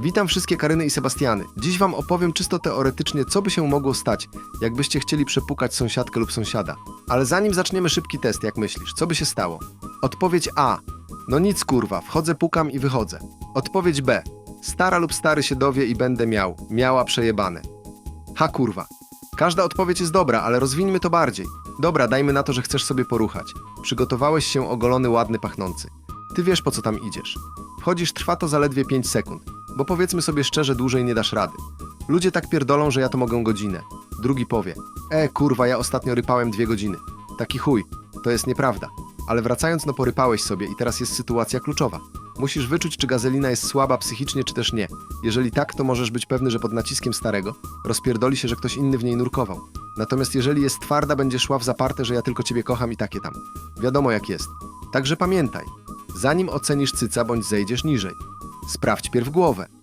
Witam wszystkie Karyny i Sebastiany. Dziś wam opowiem czysto teoretycznie, co by się mogło stać, jakbyście chcieli przepukać sąsiadkę lub sąsiada. Ale zanim zaczniemy szybki test, jak myślisz, co by się stało? Odpowiedź A. No nic kurwa, wchodzę, pukam i wychodzę. Odpowiedź B. Stara lub stary się dowie i będę miał, miała przejebane. Ha kurwa. Każda odpowiedź jest dobra, ale rozwińmy to bardziej. Dobra, dajmy na to, że chcesz sobie poruchać. Przygotowałeś się ogolony, ładny, pachnący. Ty wiesz, po co tam idziesz. Wchodzisz, trwa to zaledwie 5 sekund, bo powiedzmy sobie szczerze, dłużej nie dasz rady. Ludzie tak pierdolą, że ja to mogę godzinę. Drugi powie, e kurwa, ja ostatnio rypałem dwie godziny. Taki chuj, to jest nieprawda. Ale wracając, no porypałeś sobie i teraz jest sytuacja kluczowa. Musisz wyczuć, czy gazelina jest słaba psychicznie, czy też nie. Jeżeli tak, to możesz być pewny, że pod naciskiem starego rozpierdoli się, że ktoś inny w niej nurkował. Natomiast jeżeli jest twarda, będzie szła w zaparte, że ja tylko ciebie kocham i takie tam. Wiadomo jak jest. Także pamiętaj, zanim ocenisz cyca bądź zejdziesz niżej, sprawdź pierw głowę.